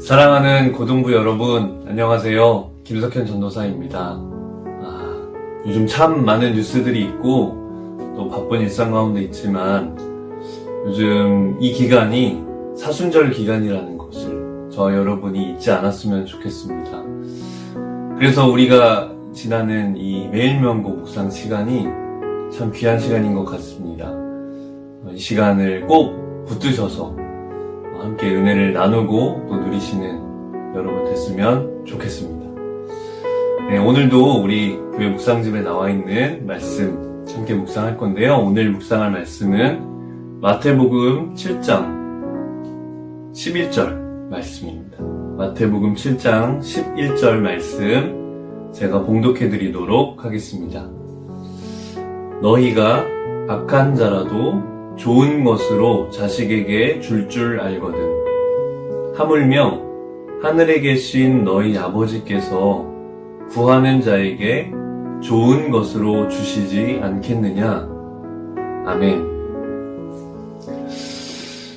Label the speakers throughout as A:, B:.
A: 사랑하는 고등부 여러분, 안녕하세요. 김석현 전도사입니다. 아, 요즘 참 많은 뉴스들이 있고, 또 바쁜 일상 가운데 있지만, 요즘 이 기간이 사순절 기간이라는 것을 저와 여러분이 잊지 않았으면 좋겠습니다. 그래서 우리가 지나는 이 매일명고 묵상 시간이 참 귀한 시간인 것 같습니다. 이 시간을 꼭 붙드셔서 함께 은혜를 나누고 또 누리시는 여러분 됐으면 좋겠습니다. 네, 오늘도 우리 교회 묵상집에 나와 있는 말씀 함께 묵상할 건데요. 오늘 묵상할 말씀은 마태복음 7장 11절 말씀입니다. 마태복음 7장 11절 말씀 제가 봉독해 드리도록 하겠습니다. 너희가 악한 자라도 좋은 것으로 자식에게 줄줄 알거든. 하물며 하늘에 계신 너희 아버지께서 구하는 자에게 좋은 것으로 주시지 않겠느냐? 아멘.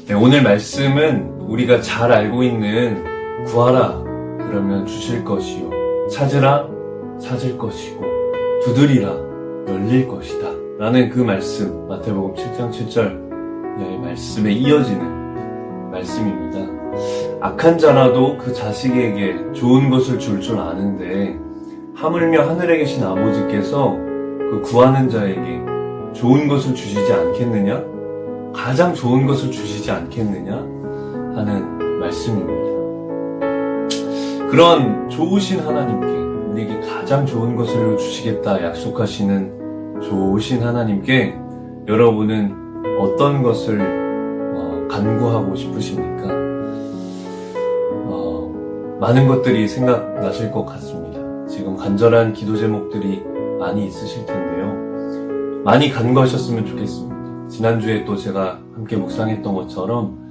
A: 네, 오늘 말씀은 우리가 잘 알고 있는 구하라 그러면 주실 것이요 찾으라 찾을 것이고 두드리라 열릴 것이다 라는 그 말씀 마태복음 7장 7절 의 말씀에 이어지는 말씀입니다 악한 자라도 그 자식에게 좋은 것을 줄줄 아는데 하물며 하늘에 계신 아버지께서 그 구하는 자에게 좋은 것을 주시지 않겠느냐? 가장 좋은 것을 주시지 않겠느냐? 하는 말씀입니다. 그런 좋으신 하나님께 우리에게 가장 좋은 것을 주시겠다 약속하시는 좋으신 하나님께 여러분은 어떤 것을 어, 간구하고 싶으십니까? 어, 많은 것들이 생각나실 것 같습니다. 지금 간절한 기도 제목들이 많이 있으실 텐데요. 많이 간구하셨으면 좋겠습니다. 지난주에 또 제가 함께 묵상했던 것처럼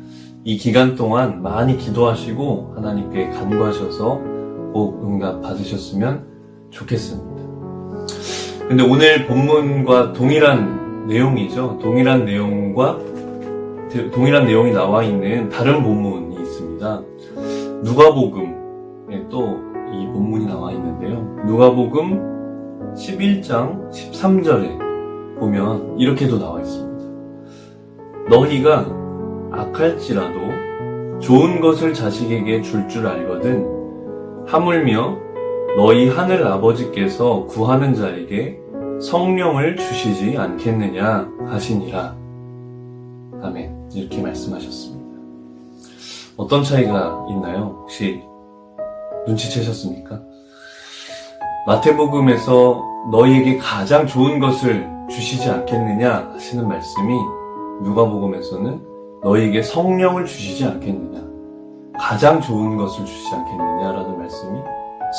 A: 이 기간 동안 많이 기도하시고 하나님께 간구하셔서 꼭 응답 받으셨으면 좋겠습니다. 근데 오늘 본문과 동일한 내용이죠. 동일한 내용과 동일한 내용이 나와 있는 다른 본문이 있습니다. 누가복음에 또 이 본문이 나와 있는데요. 누가복음 11장 13절에 보면 이렇게도 나와 있습니다. 너희가 악할지라도 좋은 것을 자식에게 줄줄 알거든 하물며 너희 하늘 아버지께서 구하는 자에게 성령을 주시지 않겠느냐 하시니라. 아멘. 이렇게 말씀하셨습니다. 어떤 차이가 있나요? 혹시 눈치채셨습니까? 마태복음에서 너희에게 가장 좋은 것을 주시지 않겠느냐 하시는 말씀이 누가복음에서는 너희에게 성령을 주시지 않겠느냐 가장 좋은 것을 주시지 않겠느냐라는 말씀이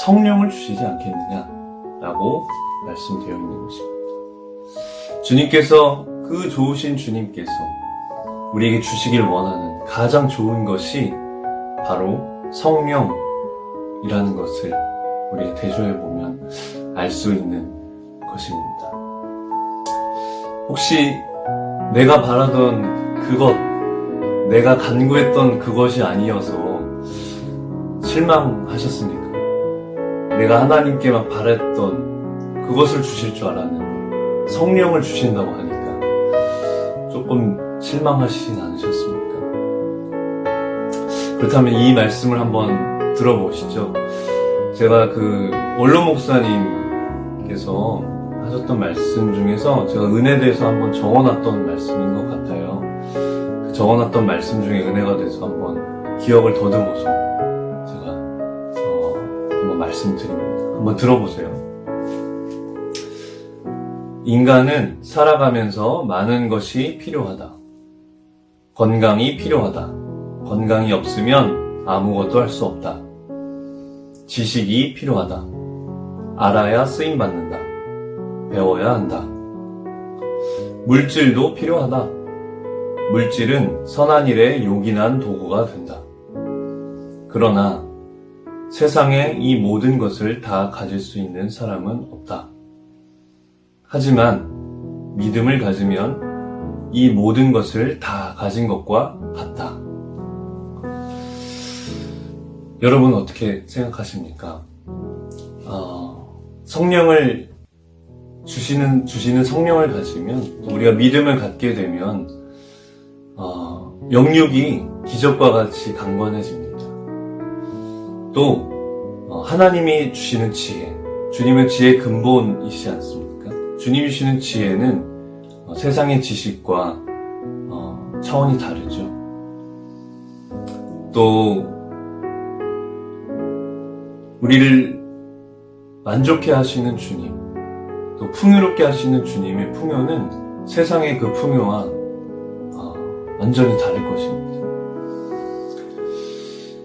A: 성령을 주시지 않겠느냐 라고 말씀되어 있는 것입니다. 주님께서 그 좋으신 주님께서 우리에게 주시길 원하는 가장 좋은 것이 바로 성령이라는 것을 우리가 대조해 보면 알 수 있는 것입니다. 혹시 내가 바라던 그것, 내가 간구했던 그것이 아니어서 실망하셨습니까? 내가 하나님께만 바랬던 그것을 주실 줄 알았는데 성령을 주신다고 하니까 조금 실망하시진 않으셨습니까? 그렇다면 이 말씀을 한번 들어보시죠. 제가 그 원로 목사님께서 하셨던 말씀 중에서 제가 은혜에 대해서 한번 적어놨던 말씀인 것 같아요. 그 적어놨던 말씀 중에 은혜가 돼서 한번 기억을 더듬어서 말씀드립니다. 한번 들어보세요. 인간은 살아가면서 많은 것이 필요하다. 건강이 필요하다. 건강이 없으면 아무것도 할 수 없다. 지식이 필요하다. 알아야 쓰임 받는다. 배워야 한다. 물질도 필요하다. 물질은 선한 일에 요긴한 도구가 된다. 그러나 세상에 이 모든 것을 다 가질 수 있는 사람은 없다. 하지만 믿음을 가지면 이 모든 것을 다 가진 것과 같다. 여러분 어떻게 생각하십니까? 어, 성령을 주시는 주시는 성령을 가지면 또 우리가 믿음을 갖게 되면 어, 영육이 기적과 같이 강건해집니다. 또 어, 하나님이 주시는 지혜, 주님은 지혜의 근본이시지 않습니까? 주님이 주시는 지혜는 어, 세상의 지식과 어, 차원이 다르죠. 또 우리를 만족해 하시는 주님, 또 풍요롭게 하시는 주님의 풍요는 세상의 그 풍요와 어, 완전히 다를 것입니다.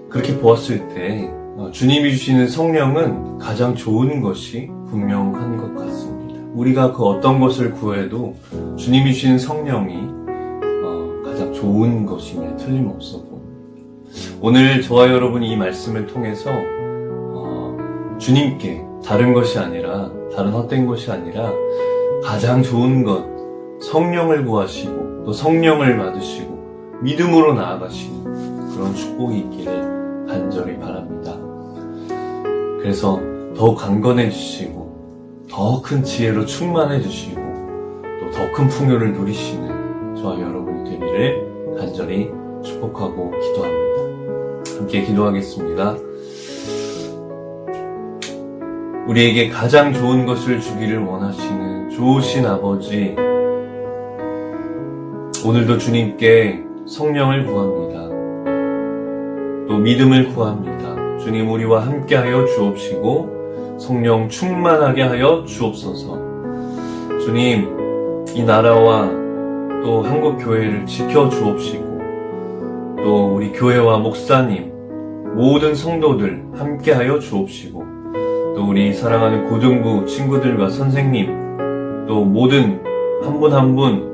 A: 그렇게 보았을 때 어, 주님이 주시는 성령은 가장 좋은 것이 분명한 것 같습니다. 우리가 그 어떤 것을 구해도 주님이 주시는 성령이 어, 가장 좋은 것임에 틀림없어 보입니다. 오늘 저와 여러분이 이 말씀을 통해서 어, 주님께 다른 것이 아니라 다른 헛된 것이 아니라 가장 좋은 것 성령을 구하시고 또 성령을 받으시고 믿음으로 나아가시는 그런 축복이 있기를 그래서 더욱 강건해지시고 더 큰 지혜로 충만해지시고 또 더 큰 풍요를 누리시는 저와 여러분이 되기를 간절히 축복하고 기도합니다. 함께 기도하겠습니다. 우리에게 가장 좋은 것을 주기를 원하시는 좋으신 아버지, 오늘도 주님께 성령을 구합니다. 또 믿음을 구합니다. 주님 우리와 함께하여 주옵시고 성령 충만하게 하여 주옵소서. 주님 이 나라와 또 한국 교회를 지켜 주옵시고 또 우리 교회와 목사님 모든 성도들 함께하여 주옵시고 또 우리 사랑하는 고등부 친구들과 선생님 또 모든 한 분 한분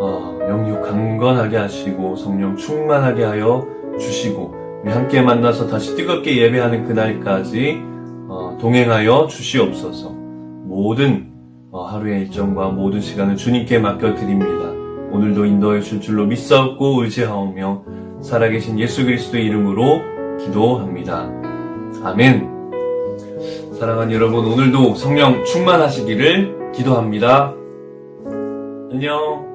A: 어, 영육 강건하게 하시고 성령 충만하게 하여 주시고 우리 함께 만나서 다시 뜨겁게 예배하는 그날까지 어, 동행하여 주시옵소서. 모든 어, 하루의 일정과 모든 시간을 주님께 맡겨드립니다. 오늘도 인도해 줄 줄로 믿사옵고 의지하오며 살아계신 예수 그리스도의 이름으로 기도합니다. 아멘. 사랑하는 여러분, 오늘도 성령 충만하시기를 기도합니다. 안녕.